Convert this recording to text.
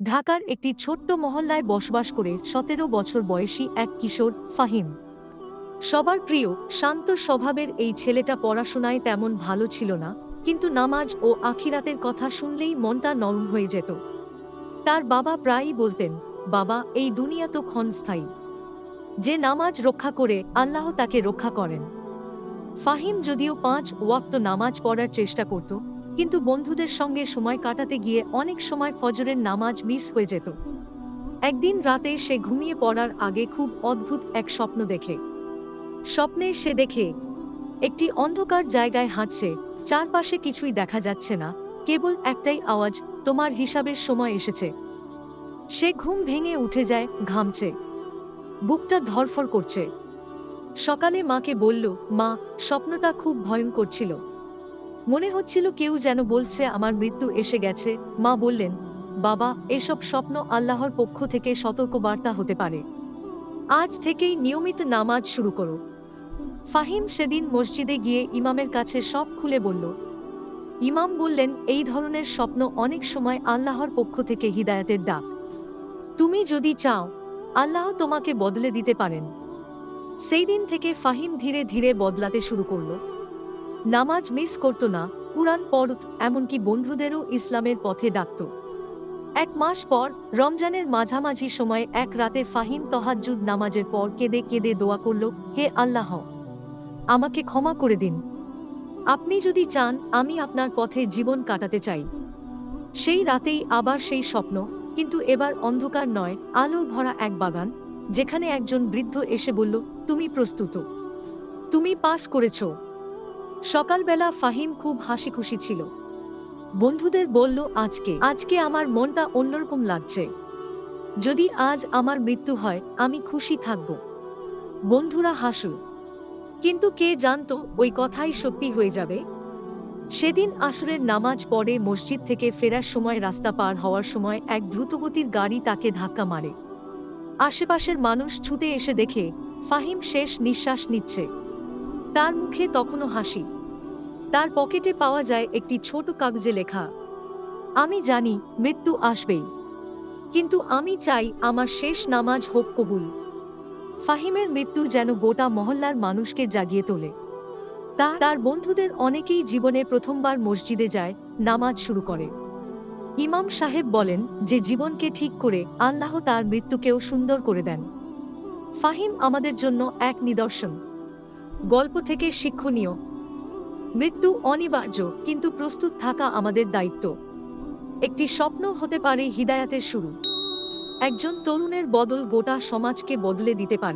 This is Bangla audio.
ঢাকার একটি ছোট্ট মহল্লায় বসবাস করে সতেরো বছর বয়সী এক কিশোর, ফাহিম। সবার প্রিয়, শান্ত স্বভাবের এই ছেলেটা পড়াশোনায় তেমন ভালো ছিল না, কিন্তু নামাজ ও আখিরাতের কথা শুনলেই মনটা নরম হয়ে যেত। তার বাবা প্রায়ই বলতেন, বাবা, এই দুনিয়া তো ক্ষণস্থায়ী। যে নামাজ রক্ষা করে আল্লাহ তাকে রক্ষা করেন। ফাহিম যদিও পাঁচ ওয়াক্ত নামাজ পড়ার চেষ্টা করত কিন্তু বন্ধুদের সঙ্গে সময় কাটাতে গিয়ে অনেক সময় ফজরের নামাজ মিস হয়ে যেত। একদিন রাতে সে ঘুমিয়ে পড়ার আগে খুব অদ্ভুত এক স্বপ্ন দেখে। স্বপ্নে সে দেখে, একটি অন্ধকার জায়গায় হাঁটছে, চারপাশে কিছুই দেখা যাচ্ছে না, কেবল একটাই আওয়াজ, তোমার হিসাবের সময় এসেছে। সে ঘুম ভেঙে উঠে যায়, ঘামছে। বুকটা ধরফর করছে। সকালে মাকে বলল, মা, স্বপ্নটা খুব ভয়ঙ্কর ছিল। মনে হচ্ছিল কেউ যেন বলছে, আমার মৃত্যু এসে গেছে। মা বললেন, বাবা, এসব স্বপ্ন আল্লাহর পক্ষ থেকে সতর্কবার্তা হতে পারে। আজ থেকেই নিয়মিত নামাজ শুরু করো। ফাহিম সেদিন মসজিদে গিয়ে ইমামের কাছে সব খুলে বলল। ইমাম বললেন, এই ধরনের স্বপ্ন অনেক সময় আল্লাহর পক্ষ থেকে হিদায়াতের ডাক। তুমি যদি চাও, আল্লাহ তোমাকে বদলে দিতে পারেন। সেই দিন থেকে ফাহিম ধীরে ধীরে বদলাতে শুরু করল। নামাজ মিস করত না, কুরআন পড়ত, এমনকি বন্ধুদেরও ইসলামের পথে ডাকত। এক মাস পর, রমজানের মাঝামাঝি সময়ে এক রাতে ফাহিম তহাজ্জুদ নামাজের পর কেঁদে কেঁদে দোয়া করল, হে আল্লাহ, আমাকে ক্ষমা করে দিন। আপনি যদি চান, আমি আপনার পথে জীবন কাটাতে চাই। সেই রাতেই আবার সেই স্বপ্ন, কিন্তু এবার অন্ধকার নয় আলো ভরা এক বাগান, যেখানে একজন বৃদ্ধ এসে বলল, তুমি প্রস্তুত। তুমি পাস করেছ। সকালবেলা ফাহিম খুব হাসি খুশি ছিল। বন্ধুদের বলল, আজকে আজকে আমার মনটা অন্যরকম লাগছে। যদি আজ আমার মৃত্যু হয়, আমি খুশি থাকব। বন্ধুরা হাসল। কিন্তু কে জানতো, ওই কথাই সত্যি হয়ে যাবে? সেদিন আসরের নামাজ পড়ে মসজিদ থেকে ফেরার সময় রাস্তা পার হওয়ার সময় এক দ্রুতগতির গাড়ি তাকে ধাক্কা মারে। আশেপাশের মানুষ ছুটে এসে দেখে, ফাহিম শেষ নিঃশ্বাস নিচ্ছে। তার মুখে তখনও হাসি। তার পকেটে পাওয়া যায় একটি ছোট কাগজে লেখা, আমি জানি মৃত্যু আসবেই, কিন্তু আমি চাই আমার শেষ নামাজ হোক কবুল। ফাহিমের মৃত্যু যেন গোটা মহল্লার মানুষকে জাগিয়ে তোলে। তা তার বন্ধুদের অনেকেই জীবনে প্রথমবার মসজিদে যায়, নামাজ শুরু করে। ইমাম সাহেব বলেন যে জীবনকে ঠিক করে আল্লাহ তার মৃত্যুকেও সুন্দর করে দেন। ফাহিম আমাদের জন্য এক নিদর্শন। গল্প থেকে শিক্ষণীয়। মৃত্যু অনিবার্য, কিন্তু প্রস্তুত থাকা আমাদের দায়িত্ব। একটি স্বপ্ন হতে পারে হৃদায়াতের শুরু। একজন তরুণের বদল গোটা সমাজকে বদলে দিতে পারে।